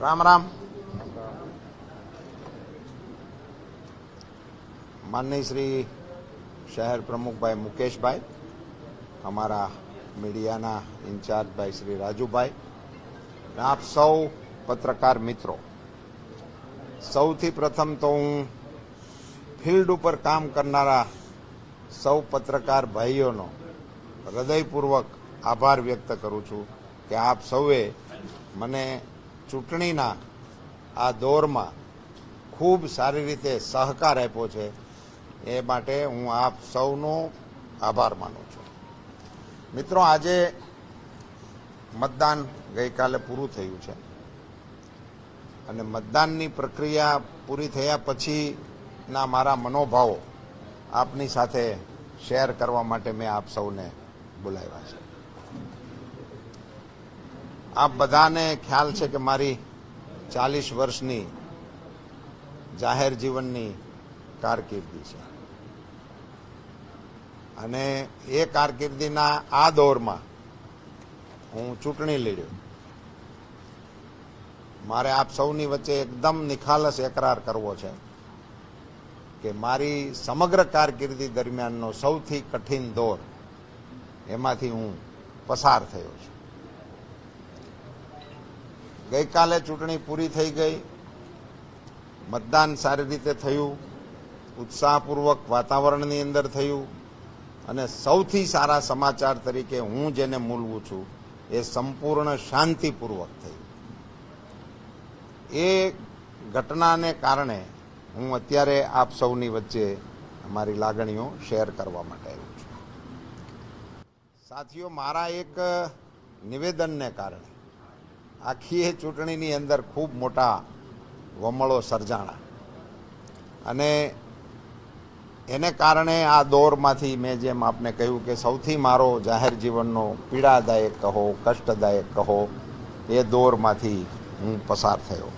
રામ રામ. માનની શ્રી શહેર પ્રમુખભાઈ મુકેશભાઈ, અમારા મીડિયાના ઇન્ચાર્જભાઈ શ્રી રાજુભાઈ આપ સૌ પત્રકાર મિત્રો. સૌથી પ્રથમ તો હું ફિલ્ડ ઉપર કામ કરનારા સૌ પત્રકાર ભાઈઓનો હૃદયપૂર્વક આભાર વ્યક્ત કરું છું કે આપ સૌએ મને ચૂંટણીના આ દોરમાં ખૂબ સારી રીતે સહકાર આપ્યો છે. એ માટે હું આપ સૌનો આભાર માનું છું. મિત્રો, આજે મતદાન ગઈકાલે પૂરું થયું છે. અને મતદાનની પ્રક્રિયા પૂરી થયા પછીના મારા મનોભાવો આપની સાથે શેર કરવા માટે મેં આપ સૌને બોલાવ્યા છે. આપ બધાને ખ્યાલ છે કે મારી ચાલીસ વર્ષની જાહેર જીવનની કારકિર્દી છે. અને એ કારકિર્દીના આ દોરમાં હું ચૂંટણી લડ્યો. મારે આપ સૌની વચ્ચે એકદમ નિખાલસ એકરાર કરવો છે કે મારી સમગ્ર કારકિર્દી દરમિયાનનો સૌથી કઠિન દોર એમાંથી હું પસાર થયો છું. ગઈકાલે ચૂંટણી પૂરી થઈ ગઈ. મતદાન સારી રીતે થયું. ઉત્સાહપૂર્વક વાતાવરણની અંદર થયું. અને સૌથી સારા સમાચાર તરીકે હું જેને મૂલવું છું, એ સંપૂર્ણ શાંતિપૂર્વક થયું એ ઘટનાને કારણે હું અત્યારે આપ સૌની વચ્ચે મારી લાગણીઓ શેર કરવા માટે આવ્યો છું. સાથીઓ, મારા એક નિવેદનને કારણે આખી એ ચૂંટણીની અંદર ખૂબ મોટા વમળો સર્જાણા. અને એને કારણે આ દોરમાંથી મેં જેમ આપને કહ્યું કે સૌથી મારો જાહેર જીવનનો પીડાદાયક કહો, કષ્ટદાયક કહો, એ દોરમાંથી હું પસાર થયો.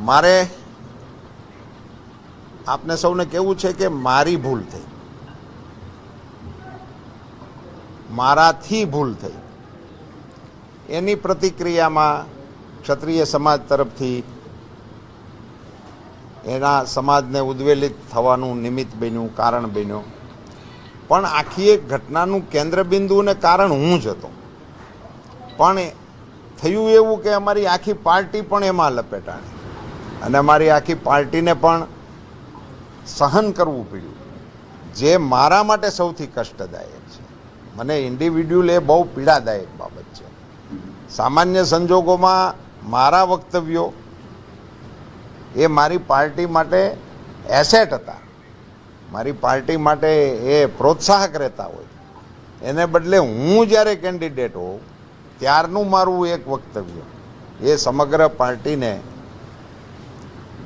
મારે આપને સૌને કેવું છે કે મારી ભૂલ થઈ. મારાથી ભૂલ થઈ. એની પ્રતિક્રિયામાં ક્ષત્રિય સમાજ તરફથી એના સમાજને ઉદ્વેલિત થવાનું નિમિત્ત બન્યું, કારણ બન્યું. પણ આખી એક ઘટનાનું કેન્દ્રબિંદુ અને કારણ હું જ હતો. પણ થયું એવું કે અમારી આખી પાર્ટી પણ એમાં લપેટાણી. અને અમારી આખી પાર્ટીને પણ સહન કરવું પડ્યું. જે મારા માટે સૌથી કષ્ટદાયક છે. મને ઇન્ડિવિડ્યુઅલ એ બહુ પીડાદાયક બાબત છે. સામાન્ય સંજોગોમાં મારા વક્તવ્યો એ મારી પાર્ટી માટે એસેટ હતા. મારી પાર્ટી માટે એ પ્રોત્સાહક રહેતા હોય. એને બદલે હું જ્યારે કેન્ડિડેટ હોઉં, ત્યારનું મારું એક વક્તવ્ય. એ સમગ્ર પાર્ટીને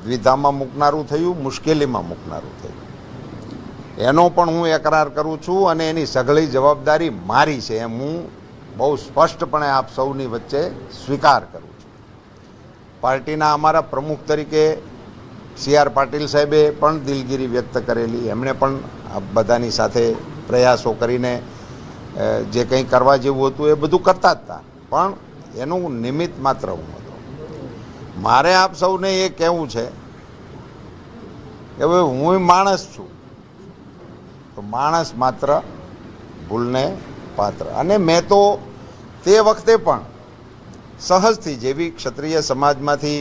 દ્વિધામાં મૂકનારું થયું, મુશ્કેલીમાં મૂકનારું થયું. એનો પણ હું એકરાર કરું છું અને એની સઘળી જવાબદારી મારી છે. એમ હું બહુ સ્પષ્ટપણે આપ સૌની વચ્ચે સ્વીકાર કરું છું. પાર્ટીના અમારા પ્રમુખ તરીકે સી આર પાટીલ સાહેબે પણ દિલગીરી વ્યક્ત કરેલી. એમણે પણ બધાની સાથે પ્રયાસો કરીને જે કંઈ કરવા જેવું હતું એ બધું કરતા જ હતા. પણ એનું નિમિત્ત માત્ર હું હતો. મારે આપ સૌને એ કહેવું છે કે હવે હું માણસ છું. તો માણસ માત્ર ભૂલને પાત્ર. અને મેં તો તે વખતે પણ સહજથી જેવી ક્ષત્રિય સમાજમાંથી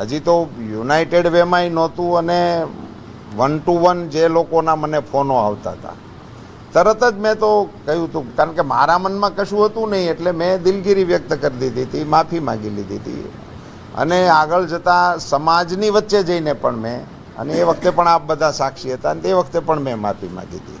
હજી તો યુનાઇટેડ વેમાંય નહોતું અને વન ટુ વન જે લોકોના મને ફોનો આવતા હતા. તરત જ મેં તો કહ્યું હતું કારણ કે મારા મનમાં કશું હતું નહીં, એટલે મેં દિલગીરી વ્યક્ત કરી દીધી હતી, માફી માગી લીધી હતી. અને આગળ જતાં સમાજની વચ્ચે જઈને પણ મેં, અને એ વખતે પણ આપ બધા સાક્ષી હતા, અને તે વખતે પણ મેં માફી માગી હતી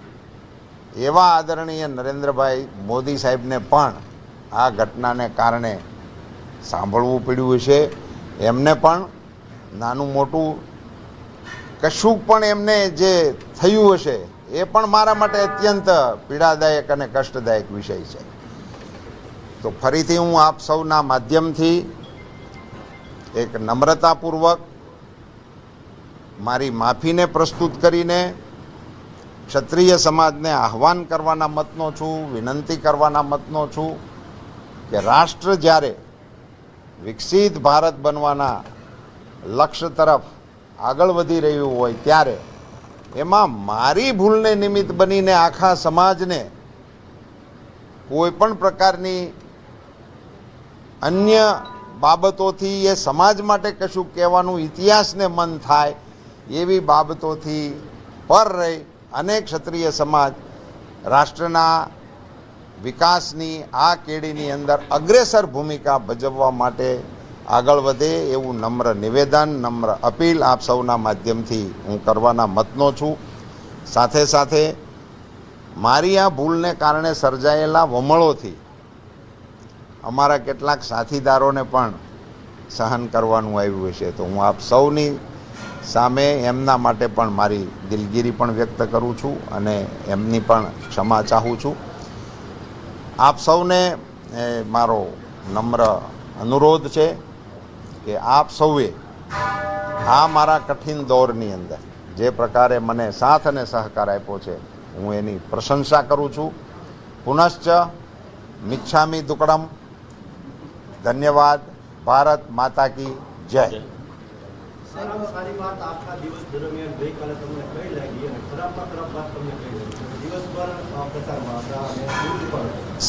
એવા આદરણીય નરેન્દ્રભાઈ મોદી સાહેબને પણ આ ઘટનાને કારણે સાંભળવું પડ્યું છે એમને પણ નાનું મોટું કશું પણ એમને જે થયું હશે, એ પણ મારા માટે અત્યંત પીડાદાયક અને કષ્ટદાયક વિષય છે. તો ફરીથી હું આપ સૌના માધ્યમથી એક નમ્રતાપૂર્વક મારી માફીને પ્રસ્તુત કરીને ક્ષત્રિય સમાજને આહવાન કરવાના મતનો છું, વિનંતી કરવાના મતનો છું કે રાષ્ટ્ર જ્યારે વિકસિત ભારત બનવાના લક્ષ્ય તરફ આગળ વધી રહ્યું હોય ત્યારે એમાં મારી ભૂલને નિમિત્ત બનીને આખા સમાજને કોઈ પણ પ્રકારની અન્ય બાબતોથી એ સમાજ માટે કશું કહેવાનું ઇતિહાસને મન થાય એવી બાબતોથી પર રહી અને ક્ષત્રિય સમાજ રાષ્ટ્રના વિકાસની, આ કેડીની અંદર અગ્રેસર ભૂમિકા ભજવવા માટે આગળ વધે એવું નમ્ર નિવેદન, નમ્ર અપીલ આપ સૌના માધ્યમથી હું કરવાના મતનો છું. સાથે સાથે મારી આ ભૂલને કારણે સર્જાયેલા વમળોથી અમારા કેટલાક સાથીદારોને પણ સહન કરવાનું આવ્યું છે તો હું આપ સૌની સામે એમના માટે પણ મારી દિલગીરી પણ વ્યક્ત કરું છું અને એમની પણ ક્ષમા ચાહું છું. આપ સૌને મારો નમ્ર અનુરોધ છે કે આપ સૌએ આ મારા કઠિન દોરની અંદર જે પ્રકારે મને સાથ અને સહકાર આપ્યો છે, હું એની પ્રશંસા કરું છું. પુનશ્ચ મિચ્છામી દુકડમ. ધન્યવાદ. ભારત માતા કી જય.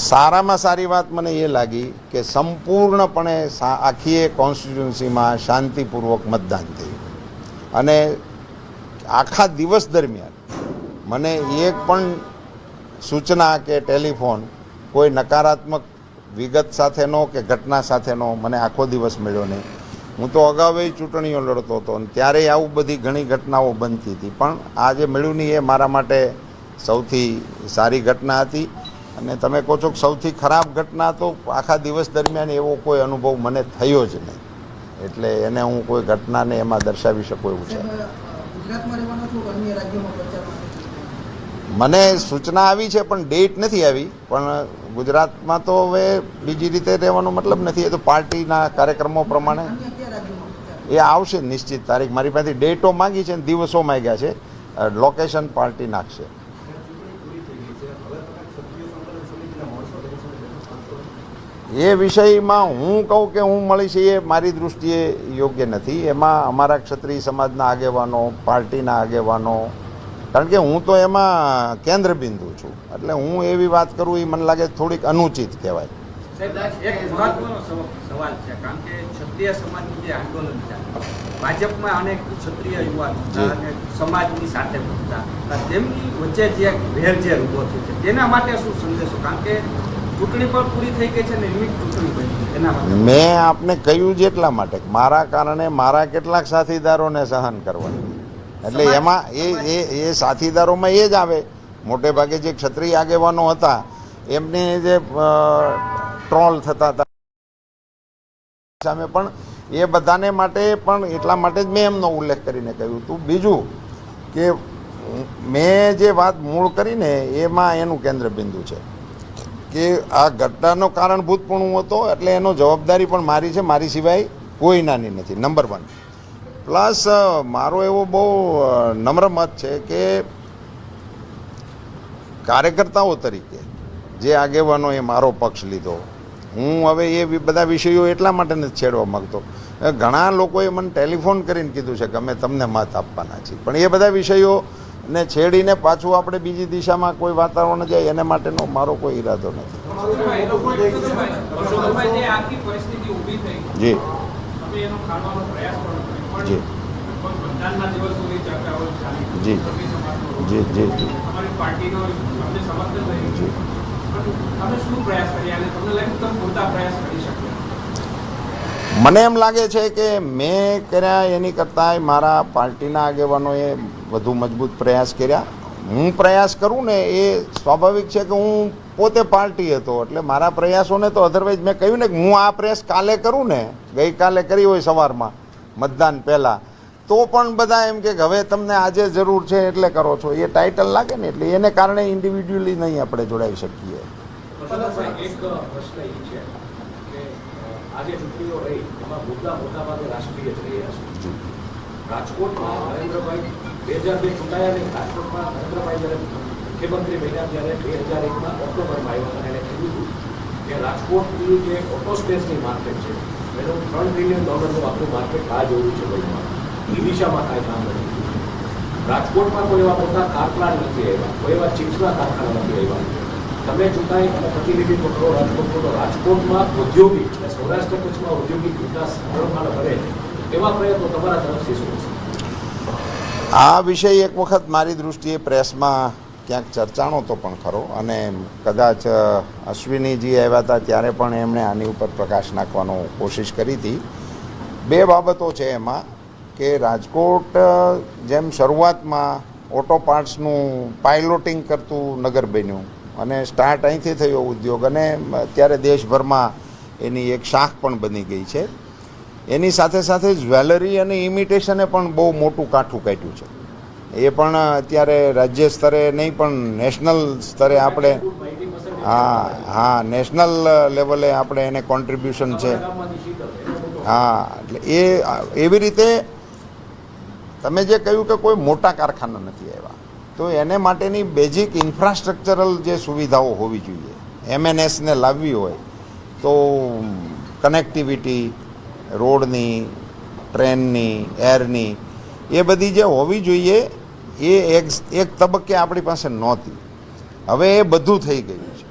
સારામાં સારી વાત મને એ લાગી કે સંપૂર્ણપણે આખીએ કોન્સ્ટિટ્યુન્સીમાં શાંતિપૂર્વક મતદાન થયું. અને આખા દિવસ દરમિયાન મને એક પણ સૂચના કે ટેલિફોન કોઈ નકારાત્મક વિગત સાથેનો કે ઘટના સાથેનો મને આખો દિવસ મળ્યો નહીં. હું તો અગાઉ ચૂંટણીઓ લડતો હતો અને ત્યારે આવું બધી ઘણી ઘટનાઓ બનતી હતી. પણ આ જે મળ્યું નહીં એ મારા માટે સૌથી સારી ઘટના હતી. અને તમે કહો છો કે સૌથી ખરાબ ઘટના તો આખા દિવસ દરમિયાન એવો કોઈ અનુભવ મને થયો જ નહીં. એટલે એને હું કોઈ ઘટનાને એમાં દર્શાવી શકું એવું છે? મને સૂચના આવી છે પણ ડેટ નથી આવી. પણ ગુજરાતમાં તો હવે બીજી રીતે રહેવાનો મતલબ નથી. એ તો પાર્ટીના કાર્યક્રમો પ્રમાણે અન્ય કયા રાજ્યોમાં પ્રચાર એ આવશે નિશ્ચિત તારીખ. મારી પાસેથી ડેટો માંગી છે અને દિવસો માંગ્યા છે. લોકેશન પાર્ટી નાખશે. એ વિષયમાં હું કહું કે હું મળીશ એ મારી દૃષ્ટિએ યોગ્ય નથી. એમાં અમારા ક્ષત્રિય સમાજના આગેવાનો, પાર્ટીના આગેવાનો, કારણ કે હું તો એમાં કેન્દ્રબિંદુ છું. એટલે હું એવી વાત કરું એ મને લાગે થોડીક અનુચિત કહેવાય. સાહેબ એક મહત્વનો સવાલ છે કારણ કે ક્ષત્રિય સમાજનું જે આંદોલન છે ભાજપમાં અનેક ક્ષત્રિય યુવાનો હતા અને સમાજની સાથે હતા તેમની વચ્ચે જે વેરઝેર ઊભો થયો છે તેના માટે શું સંદેશો? કારણ કે ચૂંટણી પણ પૂરી થઈ ગઈ છે ને નિમિત્ત ચૂંટણી બની છે. એના માટે મેં આપને કહ્યું જ એટલા માટે મારા કારણે મારા કેટલાક સાથીદારોને સહન કરવાનું. એટલે એમાં એ એ એ સાથીદારોમાં એ જ આવે. મોટે ભાગે જે ક્ષત્રિય આગેવાનો હતા એમને જે ટ્રોલ થતા હતા. સામે પણ એ બધાને માટે પણ એટલા માટે જ મેં એમનો ઉલ્લેખ કરીને કહ્યું હતું. બીજું કે મેં જે વાત મૂળ કરીને એમાં એનું કેન્દ્ર બિંદુ છે કે આ ઘટનાનો કારણભૂત હતો એટલે એનો જવાબદારી પણ મારી છે. મારી સિવાય કોઈ નાની નથી. નંબર વન પ્લસ મારો એવો બહુ નમ્ર મત છે કે કાર્યકર્તાઓ તરીકે જે આગેવાનોએ મારો પક્ષ લીધો હું હવે એ બધા વિષયો એટલા માટે નથી છેડવા માગતો ઘણા લોકોએ મને ટેલિફોન કરીને કીધું છે કે અમે તમને મત આપવાના છીએ પણ એ બધા વિષયો ને છેડીને પાછું આપણે બીજી દિશામાં કોઈ વાતાવરણ જાય એને માટેનો મારો કોઈ ઈરાદો નથી જે જી. જી. જી. જી જી જી મને એમ લાગે છે કે મેં કર્યા એની કરતાંય મારા પાર્ટીના આગેવાનોએ વધુ મજબૂત પ્રયાસ કર્યા. હું પ્રયાસ કરું ને એ સ્વાભાવિક છે કે હું પોતે પાર્ટી હતો, એટલે મારા પ્રયાસોને તો અધરવાઇઝ મેં કહ્યું ને કે હું આ પ્રયાસ કાલે કરું ને, ગઈકાલે કરી હોય સવારમાં, મતદાન પહેલાં. તો પણ બધા એમ કે હવે તમને આજે જરૂર છે એટલે કરો છો. એ ટાઇટલ લાગે ને એટલે એને કારણે ઇન્ડિવિજ્યુઅલી નહીં આપણે જોડાઈ શકીએ. રાજકોટ આજે ચૂંટણીઓ રહી એમાં મુદ્દા મોટા ભાગે રાષ્ટ્રીય જ રહ્યા છે રાજકોટમાં નરેન્દ્રભાઈ બે હજાર બે ચૂંટાયા નહીં રાજકોટમાં નરેન્દ્રભાઈ જ્યારે મુખ્યમંત્રી બન્યા ત્યારે બે હજાર એકમાં ઓક્ટોબરમાં આવ્યા અને એણે કીધું કે રાજકોટની જે ઓટો સ્પેસની માર્કેટ છે એનું ત્રણ ટ્રિલિયન ડોલરનું આખું માર્કેટ આ જેવું છે વર્લ્ડમાં એ દિશામાં કાંઈ કામ નથી. રાજકોટમાં કોઈ એવા મોટા કારખાના નથી આવ્યા, કોઈ એવા ચિપ્સના કારખાના નથી આવ્યા. તમે ચૂંટાઈ અને પ્રતિનિધિત્વ કરો રાજકોટનું રાજકોટમાં ઔદ્યોગિક અને સૌરાષ્ટ્ર કચ્છમાં ઔદ્યોગિક વિકાસ ધર્મમાળ કરે, એવા પ્રયત્નો તમારા તરફથી શું છે? આ વિષય એક વખત મારી દૃષ્ટિએ પ્રેસમાં ક્યાંક ચર્ચાણો તો પણ ખરો, અને કદાચ અશ્વિનીજી આવ્યા હતા ત્યારે પણ એમણે આની ઉપર પ્રકાશ નાખવાનો કોશિશ કરી હતી. બે બાબતો છે એમાં. કે રાજકોટ જેમ શરૂઆતમાં ઓટો પાર્ટ્સનું પાઇલોટિંગ કરતું નગર બન્યું અને સ્ટાર્ટ અહીંથી થયો ઉદ્યોગ અને અત્યારે દેશભરમાં એની એક શાખ પણ બની ગઈ છે. એની સાથે સાથે જ્વેલરી અને ઇમિટેશને પણ બહુ મોટું કાઠું કાઢ્યું છે. એ પણ અત્યારે રાજ્ય સ્તરે નહીં, પણ નેશનલ સ્તરે આપણે હા હા, નેશનલ લેવલે આપણે એને કોન્ટ્રીબ્યુશન છે. હા, એટલે એ એવી રીતે તમે જે કહ્યું કે કોઈ મોટા કારખાના નથી આવ્યા, તો એને માટેની બેઝિક ઇન્ફ્રાસ્ટ્રક્ચરલ જે સુવિધાઓ હોવી જોઈએ. એમએનએસને લાવવી હોય તો કનેક્ટિવિટી રોડની, ટ્રેનની એરની એ બધી જે હોવી જોઈએ, એ એક એક તબક્કે આપણી પાસે નહોતી. હવે એ બધું થઈ ગયું છે.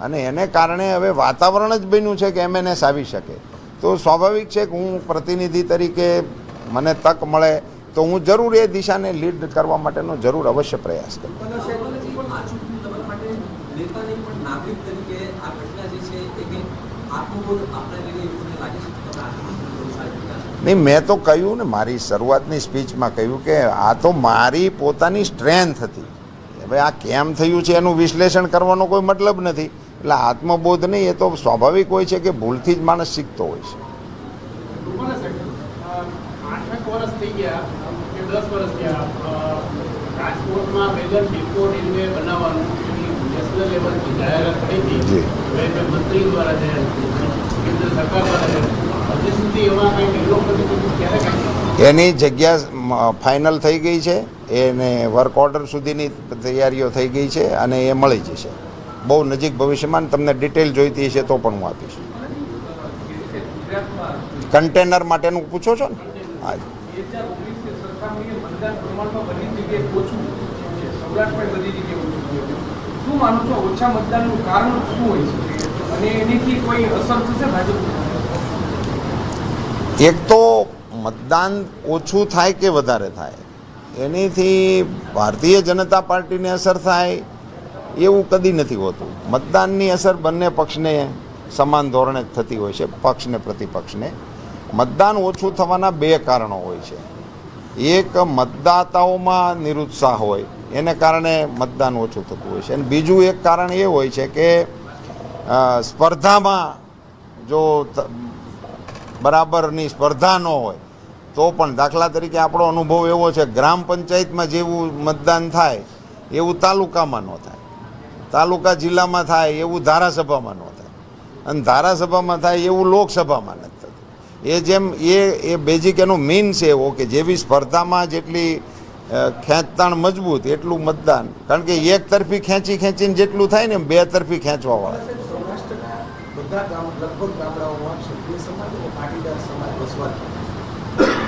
અને એને કારણે હવે વાતાવરણ જ બન્યું છે કે એમએનએસ આવી શકે. તો સ્વાભાવિક છે કે હું પ્રતિનિધિ તરીકે મને તક મળે તો હું જરૂર એ દિશાને લીડ કરવા માટેનો જરૂર અવશ્ય પ્રયાસ કરું. નહીં મેં તો કહ્યું ને મારી શરૂઆતની સ્પીચમાં કહ્યું કે આ તો મારી પોતાની સ્ટ્રેન્થ હતી. હવે આ કેમ થયું છે એનું વિશ્લેષણ કરવાનો કોઈ મતલબ નથી. એટલે આત્મબોધ નહીં એ તો સ્વાભાવિક હોય છે કે ભૂલથી જ માણસ શીખતો હોય છે. વર્ષ થઈ ગયા. દસ વર્ષ થયા રાજકોટમાં વેગન ડિપો રેલવે બનાવવાનું એની નેશનલ લેવલથી જાહેરાત થઈ હતી. મંત્રી દ્વારા જાહેરાત થઈ કેન્દ્ર સરકાર દ્વારા એની જગ્યા ફાઇનલ થઈ ગઈ છે. એને વર્ક ઓર્ડર સુધીની તૈયારીઓ થઈ ગઈ છે અને એ મળી જશે. બહુ નજીક ભવિષ્યમાં તમને ડિટેલ જોઈતી હશે તો પણ હું આપીશ. કન્ટેનર માટેનું પૂછો છો ને? હા. એક તો મતદાન ઓછું થાય કે વધારે થાય? એનીથી ભારતીય જનતા પાર્ટીને અસર થાય? એવું કદી નથી હોતું. મતદાનની અસર બંને પક્ષને સમાન ધોરણે થતી હોય છે, પક્ષને, પ્રતિપક્ષને. મતદાન ઓછું થવાના બે કારણો હોય છે. એક મતદાતાઓમાં નિરુત્સાહ હોય, એને કારણે મતદાન ઓછું થતું હોય છે. અને બીજું એક કારણ એ હોય છે કે સ્પર્ધામાં જો બરાબરની સ્પર્ધા ન હોય, તો પણ દાખલા તરીકે આપણો અનુભવ એવો છે, ગ્રામ પંચાયતમાં જેવું મતદાન થાય, એવું તાલુકામાં ન થાય. તાલુકા જિલ્લામાં થાય, એવું ધારાસભામાં ન થાય. અને ધારાસભામાં થાય એવું લોકસભામાં નથી એ જેમ એ એ બેઝિક એનો મીન છે એવો કે જેવી સ્પર્ધામાં જેટલી ખેંચતાણ મજબૂત એટલું મતદાન. કારણ કે એક તરફી ખેંચી ખેંચીને જેટલું થાય ને બે તરફી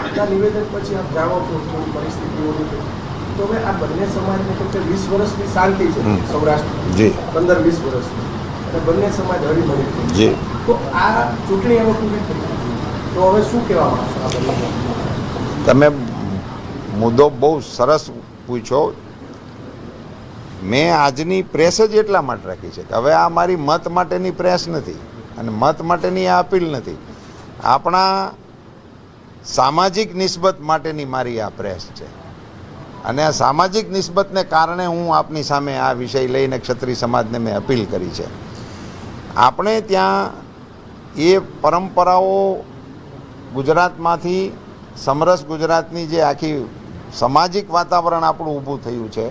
આટલા નિવેદન પછી આપ જાણો છો પરિસ્થિતિઓની તો તો હવે આ બંને સમાજને ફક્ત વીસ વર્ષની શાંતિ છે સૌરાષ્ટ્ર જી. પંદર વીસ વર્ષની. અને બંને સમાજ જી. તો આ ચૂંટણી હવે પૂરી થઈ. તો હવે શું કહેવા તમે મુદ્દો બહુ સરસ પૂછ્યો મેં આજની પ્રેસ જ એટલા માટે રાખી છે કે હવે આ મારી મત માટેની પ્રેસ નથી અને મત માટેની આ અપીલ નથી. આપણા સામાજિક નિસ્બત માટેની મારી આ પ્રેસ છે. અને આ સામાજિક નિસ્બતને કારણે હું આપની સામે આ વિષય લઈને ક્ષત્રિય સમાજને મેં અપીલ કરી છે. આપણે ત્યાં એ પરંપરાઓ ગુજરાતમાંથી, સમરસ ગુજરાતની જે આખી સામાજિક વાતાવરણ આપણું ઊભું થયું છે,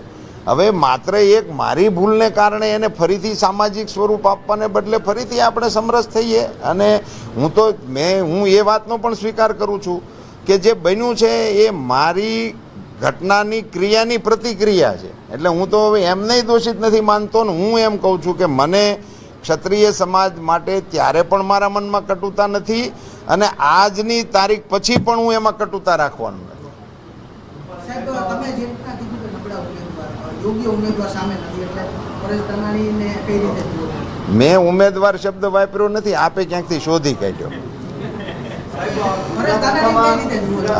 હવે માત્ર એક મારી ભૂલને કારણે એને ફરીથી સામાજિક સ્વરૂપ આપવાને બદલે ફરીથી આપણે સમરસ થઈએ. અને હું તો, મેં, હું એ વાતનો પણ સ્વીકાર કરું છું કે જે બન્યું છે એ મારી ઘટનાની ક્રિયાની પ્રતિક્રિયા છે. એટલે હું તો હવે એમને દોષિત નથી માનતો ને હું એમ કહું છું કે મને ક્ષત્રિય સમાજ માટે ત્યારે પણ મારા મનમાં કટુતા નથી અને આજની તારીખ પછી પણ હું એમાં કટુતા રાખવાનું નથી? મેં ઉમેદવાર શબ્દ વાપર્યો નથી આપે ક્યાંકથી શોધી કાઢ્યો?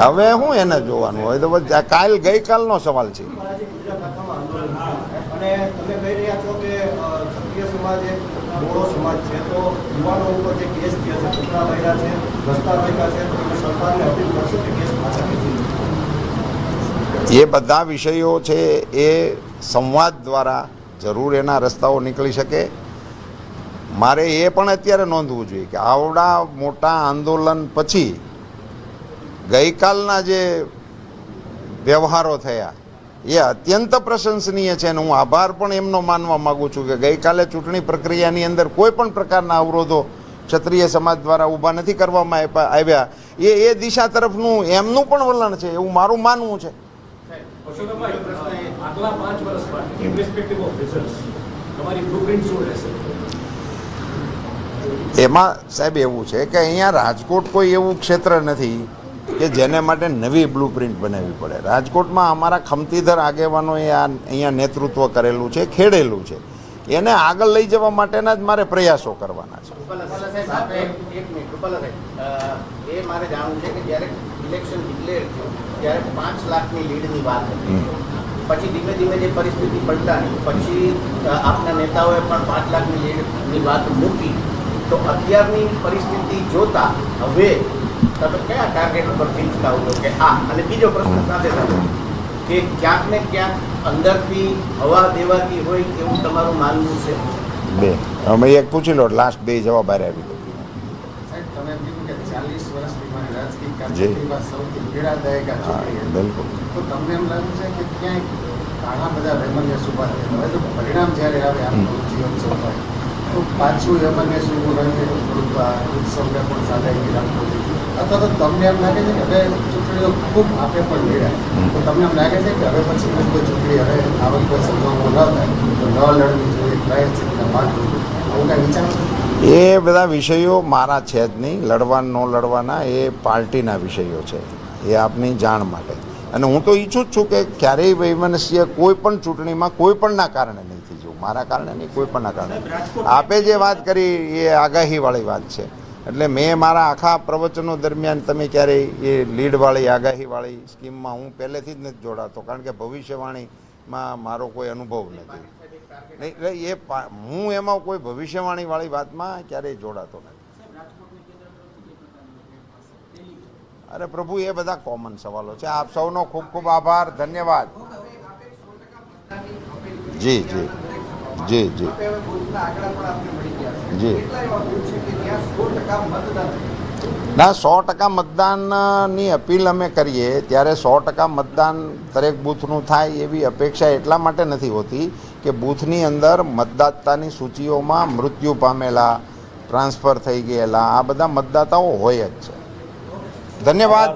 હવે હું એને જોવાનું હોય તો કાલ ગઈકાલનો સવાલ છે છે. અને તમે કહી રહ્યા છો કે અ, ક્ષત્રિય સમાજ એક સમાજ છે તો યુવાનો ઉપર જે કેસ થયા છે એ બધા વિષયો છે એ સંવાદ દ્વારા જરૂર એના રસ્તાઓ નીકળી શકે. મારે એ પણ અત્યારે નોંધવું જોઈએ કે આવડા મોટા આંદોલન પછી ગઈકાલના જે વ્યવહારો થયા, એ અત્યંત પ્રશંસનીય છે અને હું આભાર પણ એમનો માનવા માગું છું કે ગઈકાલે ચૂંટણી પ્રક્રિયાની અંદર કોઈ પણ પ્રકારના અવરોધો ક્ષત્રિય સમાજ દ્વારા ઊભા નથી કરવામાં આવ્યા. એ એ દિશા તરફનું એમનું પણ વલણ છે એવું મારું માનવું છે. એમાં સાહેબ એવું છે કે અહીંયા રાજકોટ કોઈ એવું ક્ષેત્ર નથી કે જેને માટે નવી બ્લુ પ્રિન્ટ બનાવવી પડે. રાજકોટમાં અમારા ખમતીધર આગેવાનોએ આ અહીંયા નેતૃત્વ કરેલું છે ખેડેલું છે. એને આગળ લઈ જવા માટેના જ મારે પ્રયાસો કરવાના છે. એ મારે જાણવું છે કે જ્યારે ઇલેક્શન ડિક્લેર થયું ત્યારે પાંચ લાખની લીડની વાત હતી. પછી ધીમે ધીમે જે પરિસ્થિતિ પલટાની પછી આપના નેતાઓએ પણ પાંચ લાખની લીડની વાત મૂકી. તો અત્યારની પરિસ્થિતિ જોતા હવે તમે કયા ટાર્ગેટ ઉપર પીંચતા હો છો કે આ અને બીજો પ્રશ્ન સાથે સાથે કે ક્યાંક ને ક્યાંક અંદરથી હવા દેવાતી હોય એવું તમારું માનવું છે? બે. અમે એક પૂછી લો લાસ્ટ બે જવાબ હારે આવી સાહેબ તમે એમ કીધું કે ચાલીસ વર્ષની રાજકીય જી. બિલકુલ. તો તમને એમ લાગે છે કે ક્યાંય ઘણા બધા વૈમનસ્ય ઊભા થયા હવે તો પરિણામ જ્યારે આવે આમ જીવોત્સવ હોય તો પાછું વૈમનસ્ય ઊભું રહે ઉત્સવને પણ સાદાઈથી રાખવું જોઈએ. અથવા તો તમને એમ લાગે છે કે હવે ચૂંટણીઓ ખૂબ આપે પણ લડ્યા તો તમને એમ લાગે છે કે હવે પછી કોઈ કોઈ ચૂંટણી હવે આવા કોઈ સંજોગો ન થાય તો ન લડવી જોઈએ પ્રાયશ્ચિતના માર્ગ આવું કાંઈ વિચાર એ બધા વિષયો મારા છે જ નહીં. લડવા ન લડવાના એ પાર્ટીના વિષયો છે. એ આપની જાણ માટે. અને હું તો ઈચ્છું જ છું કે ક્યારેય વૈમનસ્ય કોઈ પણ ચૂંટણીમાં કોઈ પણના કારણે નહીં થઈ જવું. મારા કારણે નહીં કોઈ પણના કારણે આપે જે વાત કરી એ આગાહીવાળી વાત છે. એટલે મેં મારા આખા પ્રવચનો દરમિયાન તમે ક્યારેય એ લીડવાળી, આગાહીવાળી સ્કીમમાં હું પહેલેથી જ નથી જોડાતો, કારણ કે ભવિષ્યવાણીમાં મારો કોઈ અનુભવ નથી. એટલે એ હું એમાં કોઈ ભવિષ્યવાણીવાળી વાતમાં ક્યારેય જોડાતો નથી. અરે પ્રભુ, એ બધા કોમન સવાલો છે. આપ સૌનો ખૂબ ખૂબ આભાર, ધન્યવાદ. જી જી જી જી. જી. ના સો ટકા મતદાનની અપીલ અમે કરીએ ત્યારે સો ટકા મતદાન દરેક બૂથનું થાય એવી અપેક્ષા એટલા માટે નથી હોતી કે બૂથની અંદર મતદાતાની સૂચિઓમાં મૃત્યુ પામેલા ટ્રાન્સફર થઈ ગયેલા આ બધા મતદાતાઓ હોય જ છે. ધન્યવાદ.